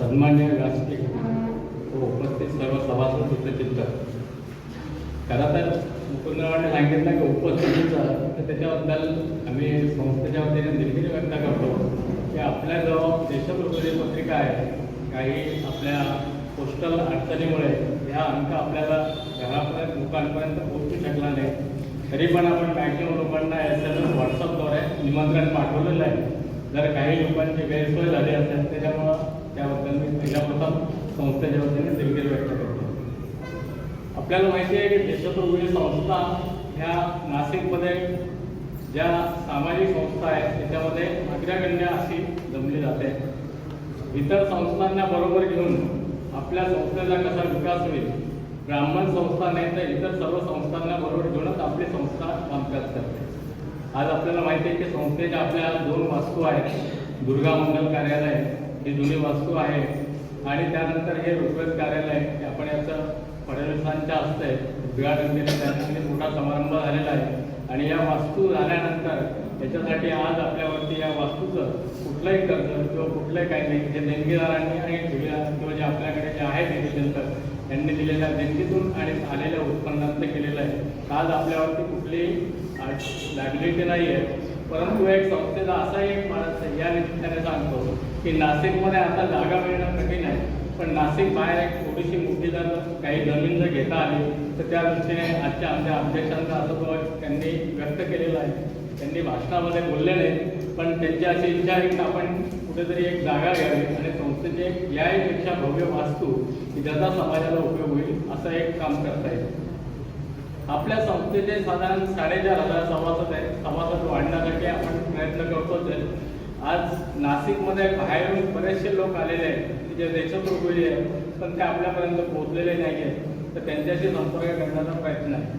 सन्मान्य व्यासपीठ व उपस्थित सर्व सभासद चित्रचिंतक खरं तर मुकुंदरावांनी सांगितलं की उपस्थितीचं तर त्याच्याबद्दल आम्ही संस्थेच्या वतीने दिलगिरी व्यक्त करतो. की आपल्या जवळ देशप्रकृती पत्रिका आहे. काही आपल्या पोस्टल अडचणीमुळे ह्या अंक आपल्याला घरापर्यंत लोकांपर्यंत पोहोचू शकला नाही. तरी पण आपण मॅक्झिमम लोकांना एस एम एस व्हॉट्सअपद्वारे निमंत्रण पाठवलेलं आहे. जर काही लोकांची गैरसोय झाली असेल त्याच्यामुळं त्याबद्दल मी पहिल्या प्रथम संस्थेच्या वतीने दिलगिरी व्यक्त करतो. आपल्याला माहिती आहे की देशप्रभूची संस्था ह्या नाशिकमध्ये ज्या सामाजिक संस्था आहेत त्याच्यामध्ये अग्रगण्य अशी जमली जाते. इतर संस्थांना बरोबर घेऊन आपल्या संस्थेचा कसा विकास होईल ब्राह्मण संस्था नाही तर इतर सर्व संस्थांना बरोबर घेऊनच आपली संस्था कामकाज करते. आज आपल्याला माहिती आहे की संस्थेच्या आपल्या दोन वास्तू आहेत दुर्गा मंगल कार्यालय ही जुनी वास्तू आहे आणि त्यानंतर हे ऋग्वेद कार्यालय आपण याचं फडणवीसांच्या हस्ते उद्घाटन केलं. त्यासाठी मोठा समारंभ झालेला आहे. आणि या वास्तू झाल्यानंतर याच्यासाठी आज आपल्यावरती या वास्तूचं कुठलंही कर्ज किंवा कुठलंही काही नाही. जे देणगीदारांनी आणि ठेवीदार किंवा जे आपल्याकडे जे आहे निधीचंतर त्यांनी दिलेल्या देणगीतून आणि आलेल्या उत्पन्नातून केलेलं आहे. आज आपल्यावरती कुठलीही लायबिलिटी नाही आहे परंतु एक संस्थेचा असा एक माणूस या निमित्ताने सांगतो की नाशिकमध्ये आता जागा मिळणं कठीण आहे. पण नाशिक बाहेर एक थोडीशी मोठी जर काही जमीन जर घेता आली तर त्या दृष्टीने आजच्या आमच्या अध्यक्षांचा असं तो त्यांनी व्यक्त केलेला आहे. त्यांनी भाषणामध्ये बोलले नाही पण त्यांची अशी इच्छा आहे की आपण कुठेतरी एक जागा घ्यावी आणि संस्थेचे याहीपेक्षा भव्य वास्तू की ज्याचा समाजाला उपयोग होईल असं एक काम करता येईल. आपल्या संस्थेचे साधारण साडेचार हजार सभासद आहेत. सभासद वाढण्यासाठी आपण प्रयत्न करतोच आहे आज नाशिकमध्ये बाहेरून बरेचसे लोक आलेले आहेत. की जे देशप्रोगोली आहेत पण ते आपल्यापर्यंत पोहोचलेले नाही आहेत. तर त्यांच्याशी संपर्क करण्याचा प्रयत्न आहे.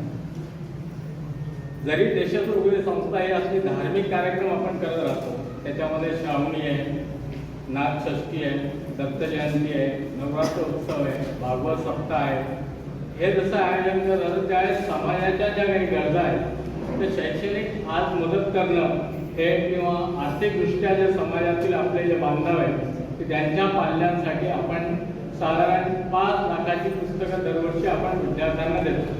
जरी देशप्रोगोली संस्था ही असली धार्मिक कार्यक्रम आपण करत राहतो. त्याच्यामध्ये श्रावणी आहे नागषष्ठी आहे दत्तजयंती आहे नवरात्र उत्सव आहे भागवत सप्ताह आहे. हे जसं आयोजन करत राहतं त्यावेळेस समाजाच्या ज्या काही गरजा आहेत ते शैक्षणिक आज मदत करणं हे किंवा आर्थिकदृष्ट्या जे समाजातील आपले जे बांधव आहेत त्यांच्या पाल्यांसाठी आपण साधारण पाच लाखाची पुस्तकं दरवर्षी आपण विद्यार्थ्यांना देतो.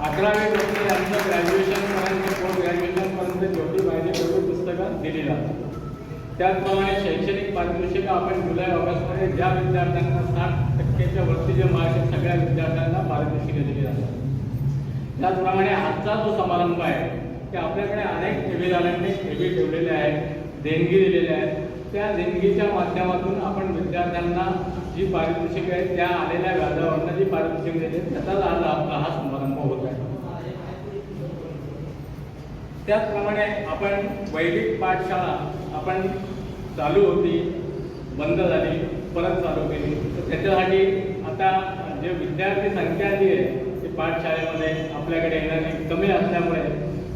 अकरावी वर्षी त्यांचं ग्रॅज्युएशनपर्यंत पोस्ट ग्रॅज्युएशनपर्यंत जेवढी पाहिजे तेवढी पुस्तकं दिली जातात त्याचप्रमाणे शैक्षणिक पारितोषिकं आपण जुलै ऑगस्टमध्ये ज्या विद्यार्थ्यांना साठ टक्केच्या वरती जे मार्क सगळ्या विद्यार्थ्यांना पारितोषिकं दिली जातात त्याचप्रमाणे आजचा जो समारंभ आहे की आपल्याकडे अनेक ठेवीदारांनी ठेवी ठेवलेल्या आहेत देणगी दिलेल्या आहेत. त्या देणगीच्या माध्यमातून आपण विद्यार्थ्यांना जी पारितोषिक आहे त्या आलेल्या व्याजावरनं जी पारितोषिक दिली त्याचाच आज आपला हा समारंभ होत आहे. त्याचप्रमाणे आपण वैदिक पाठशाळा आपण चालू होती बंद झाली परत चालू केली. तर त्याच्यासाठी आता जे विद्यार्थी संख्या जी आहे ती पाठशाळेमध्ये आपल्याकडे येणारी कमी असल्यामुळे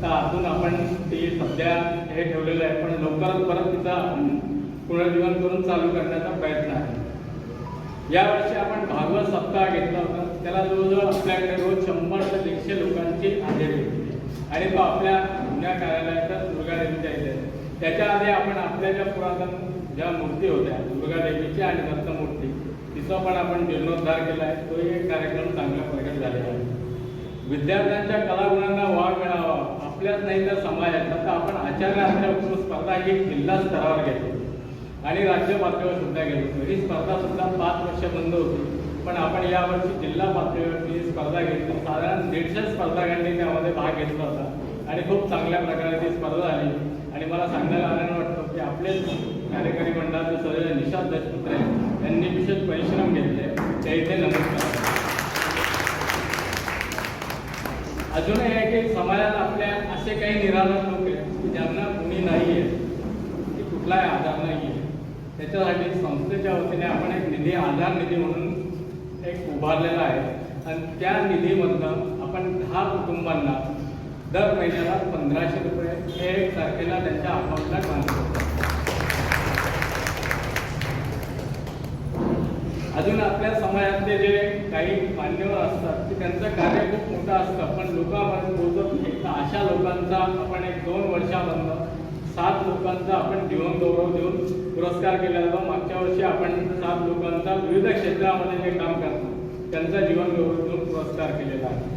तर अजून आपण ती सध्या हे ठेवलेलं आहे. पण लवकरच परत तिचा आपण पुनर्जीवन करून चालू करण्याचा प्रयत्न आहे. यावर्षी आपण भागवत सप्ताह घेतला होता. त्याला जवळजवळ आपल्याकडे रोज शंभर ते दीडशे लोकांची हजेरी होती. आणि तो आपल्या जुन्या कार्यालयाचा दुर्गा देवीच्या इथे त्याच्या आधी आपण आपल्या ज्या पुरातन ज्या मूर्ती होत्या दुर्गादेवीची आणि दत्तमूर्ती तिचा पण आपण जीर्णोद्धार केला आहे तोही एक कार्यक्रम चांगल्या प्रकारे झालेला आहे. विद्यार्थ्यांच्या कलागुणांना वाव मिळावा आपल्याच नाही तर समाजात. आता आपण आचार्य आचार्य स्पर्धा ही जिल्हा स्तरावर घेतो आणि राज्य पातळीवर सुद्धा गेलो. ही स्पर्धा सुद्धा पाच वर्ष बंद होती. पण आपण यावर्षी जिल्हा पातळीवरती स्पर्धा घेतली. साधारण दीडशे स्पर्धकांनी त्यामध्ये भाग घेतला होता. आणि खूप चांगल्या प्रकारे ती स्पर्धा झाली. आणि मला सांगायला आनंद वाटतो की आपलेच सदस्य दशपुत्रे यांनी त्यांनी विशेष परिश्रम घेतले. ते इथे नमस्कार. अजूनही आहे की समाजात आपल्या असे काही निराधार लोक आहेत की ज्यांना कुणी नाही आहे की कुठलाही आधार नाही आहे त्याच्यासाठी संस्थेच्या वतीने आपण एक निधी आधार निधी म्हणून एक उभारलेला आहे. आणि त्या निधीमधनं आपण दहा कुटुंबांना दर महिन्याला पंधराशे रुपये हे एक तारखेला त्यांच्या अकाउंटला अजून आपल्या समाजातले जे काही मान्यवर असतात की त्यांचं कार्य खूप मोठं असतं. पण लोकांपर्यंत पोहोचत नाही तर अशा लोकांचा आपण एक दोन वर्षामधनं सात लोकांचा आपण जीवन गौरव देऊन पुरस्कार केला जातो मागच्या वर्षी आपण सात लोकांचा विविध क्षेत्रामध्ये जे काम करतो त्यांचा जीवन गौरव देऊन पुरस्कार केलेला आहे.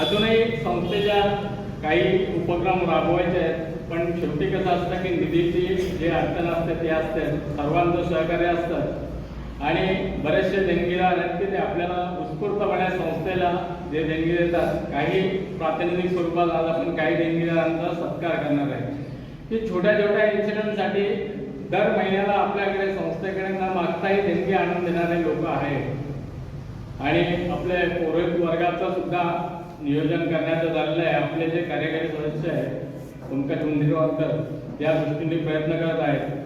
अजूनही संस्थेच्या काही उपक्रम राबवायचे आहेत पण शेवटी कसं असतं की निधीची जे अडचण असते ते असते. सर्वांचं सहकार्य असतं. आणि बरेचसे देणगीदार आहेत की ते आपल्याला उत्स्फूर्तपणे संस्थेला जे देणगी देतात काही प्रातिनिधिक स्वरूपात आज आपण काही देणगीदारांचा सत्कार करणार आहे. की छोट्या छोट्या इन्सिडेंटसाठी दर महिन्याला आपल्याकडे संस्थेकडे न मागताही देणगी आणून देणारे लोक आहेत. आणि आपले पुरोहित वर्गाचा सुद्धा नियोजन करण्याचं झालेलं आहे. आपले जे कार्यकारी सदस्य आहेत पंकज उंदीरवारकर त्या दृष्टीने प्रयत्न करत आहेत.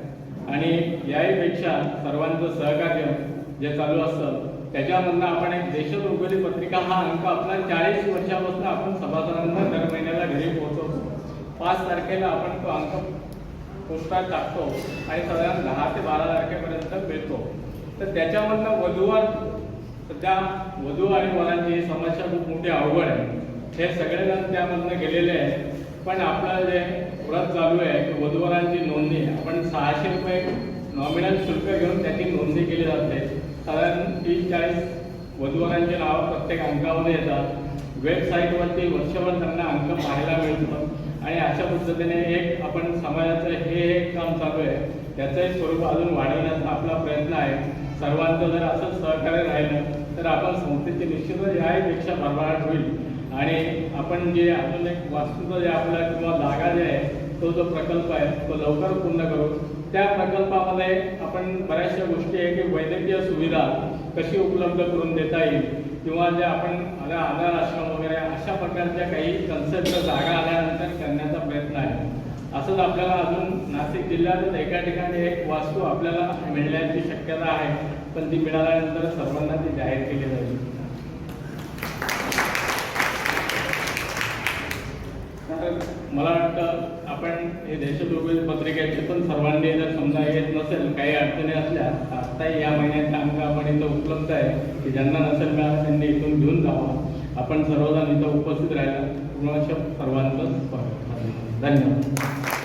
आणि याहीपेक्षा सर्वांचं सहकार्य जे चालू असतं त्याच्यामधनं आपण एक देशदुर्गोली पत्रिका हा अंक आपला चाळीस वर्षापासून आपण सभासदांना दर महिन्याला घरी पोहोचवतो. पाच तारखेला आपण तो अंक पोस्टात टाकतो आणि साधारण दहा ते बारा तारखेपर्यंत मिळतो. तर त्याच्यामधनं वधूवर सध्या वधू आणि वरांची समस्या खूप मोठी अवघड आहे. हे सगळेजण त्यामधनं गेलेले आहे पण आपलं जे व्रत चालू आहे की वधूवरांची नोंदणी आपण सहाशे रुपये नॉमिनल शुल्क घेऊन त्याची नोंदणी केली जाते. साधारण तीस चाळीस वधूवरांची नावं प्रत्येक अंकामध्ये येतात. वेबसाईटवरती वर्षभर त्यांना अंक पाहायला मिळतं. आणि अशा पद्धतीने एक आपण समाजाचं हे एक काम चालू आहे. त्याचंही स्वरूप अजून वाढवण्याचा आपला प्रयत्न सर्वांचं जर असं सहकार्य राहिलं तर आपण संस्थेची निश्चितच याहीपेक्षा भरभराट होईल. आणि आपण जे अजून एक वास्तूचा जे आपला किंवा जागा जे आहे तो जो प्रकल्प आहे तो लवकर पूर्ण करू. त्या प्रकल्पामध्ये आपण बऱ्याचशा गोष्टी आहे की वैद्यकीय सुविधा कशी उपलब्ध करून देता येईल किंवा जे आपण आता आश्रम वगैरे अशा प्रकारच्या काही कन्सेप्ट जागा आल्यानंतर करण्याचा प्रयत्न आहे. असंच आपल्याला अजून नाशिक जिल्ह्यातच एका ठिकाणी एक वास्तू आपल्याला मिळण्याची शक्यता आहे पण ती मिळाल्यानंतर सर्वांना ती जाहीर केली जाईल. मला वाटतं आपण हे देशदुर्गोली पत्रिकेचे पण सर्वांनी जर समजा येत नसेल काही अडचणी असल्या आत्ताही या महिन्यात अंक आपण इथं उपलब्ध आहे की ज्यांना नसेल मिळालं त्यांनी इथून घेऊन जावं. आपण सर्वजण इथं उपस्थित राहिला. पूर्ण सर्वांचं स्वागत. धन्यवाद.